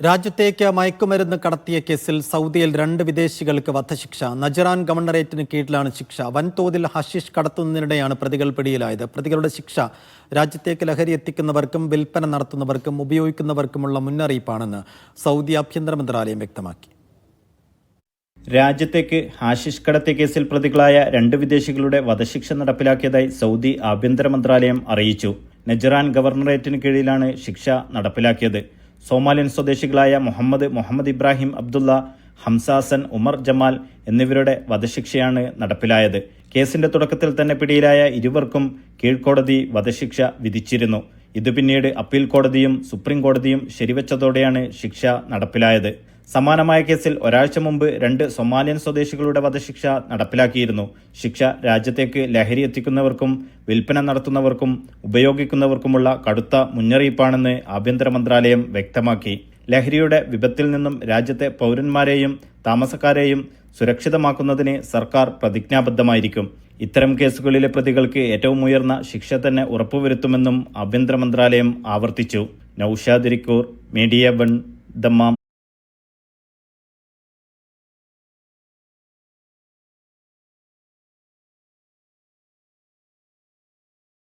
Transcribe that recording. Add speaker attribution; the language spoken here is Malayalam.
Speaker 1: രാജ്യത്തേക്ക് മയക്കുമരുന്ന് കടത്തിയ കേസിൽ സൗദിയിൽ രണ്ട് വിദേശികൾക്ക് വധശിക്ഷ. നജറാൻ ഗവർണറേറ്റിന് കീഴിലാണ് ശിക്ഷ. വൻതോതിൽ ഹഷീഷ് കടത്തുന്നതിനിടെയാണ് പ്രതികൾ പിടിയിലായത്. പ്രതികളുടെ ശിക്ഷ രാജ്യത്തേക്ക് ലഹരി എത്തിക്കുന്നവർക്കും വിൽപ്പന നടത്തുന്നവർക്കും ഉപയോഗിക്കുന്നവർക്കുമുള്ള മുന്നറിയിപ്പാണെന്ന് സൗദി ആഭ്യന്തര മന്ത്രാലയം വ്യക്തമാക്കി.
Speaker 2: രാജ്യത്തേക്ക് ഹാഷിഷ് കടത്തിയ കേസിൽ പ്രതികളായ രണ്ട് വിദേശികളുടെ വധശിക്ഷ നടപ്പിലാക്കിയതായി സൗദി ആഭ്യന്തര മന്ത്രാലയം അറിയിച്ചു. നജറാൻ ഗവർണറേറ്റിന് കീഴിലാണ് ശിക്ഷ നടപ്പിലാക്കിയത്. സോമാലിയൻ സ്വദേശികളായ മുഹമ്മദ് മുഹമ്മദ് ഇബ്രാഹിം അബ്ദുള്ള ഹംസാസൻ ഉമർ ജമാൽ എന്നിവരുടെ വധശിക്ഷയാണ് നടപ്പിലായത്. കേസിന്റെ തുടക്കത്തിൽ തന്നെ പിടിയിലായ ഇരുവർക്കും കീഴ്ക്കോടതി വധശിക്ഷ വിധിച്ചിരുന്നു. ഇത് പിന്നീട് അപ്പീൽ കോടതിയും സുപ്രീം കോടതിയും ശരിവച്ചതോടെയാണ് ശിക്ഷ നടപ്പിലായത്. സമാനമായ കേസിൽ ഒരാഴ്ച മുമ്പ് രണ്ട് സൊമാലിയൻ സ്വദേശികളുടെ വധശിക്ഷ നടപ്പിലാക്കിയിരുന്നു. ശിക്ഷ രാജ്യത്തേക്ക് ലഹരി എത്തിക്കുന്നവർക്കും വിൽപ്പന നടത്തുന്നവർക്കും ഉപയോഗിക്കുന്നവർക്കുമുള്ള കടുത്ത മുന്നറിയിപ്പാണെന്ന് ആഭ്യന്തര മന്ത്രാലയം വ്യക്തമാക്കി. ലഹരിയുടെ വിപത്തിൽ നിന്നും രാജ്യത്തെ പൗരന്മാരെയും താമസക്കാരെയും സുരക്ഷിതമാക്കുന്നതിന് സർക്കാർ പ്രതിജ്ഞാബദ്ധമായിരിക്കും. ഇത്തരം കേസുകളിലെ പ്രതികൾക്ക് ഏറ്റവും ഉയർന്ന ശിക്ഷ തന്നെ ഉറപ്പുവരുത്തുമെന്നും ആഭ്യന്തര മന്ത്രാലയം ആവർത്തിച്ചു. നൌഷാദിരിക്കൂർ മീഡിയ വൺ ദമ്മാം.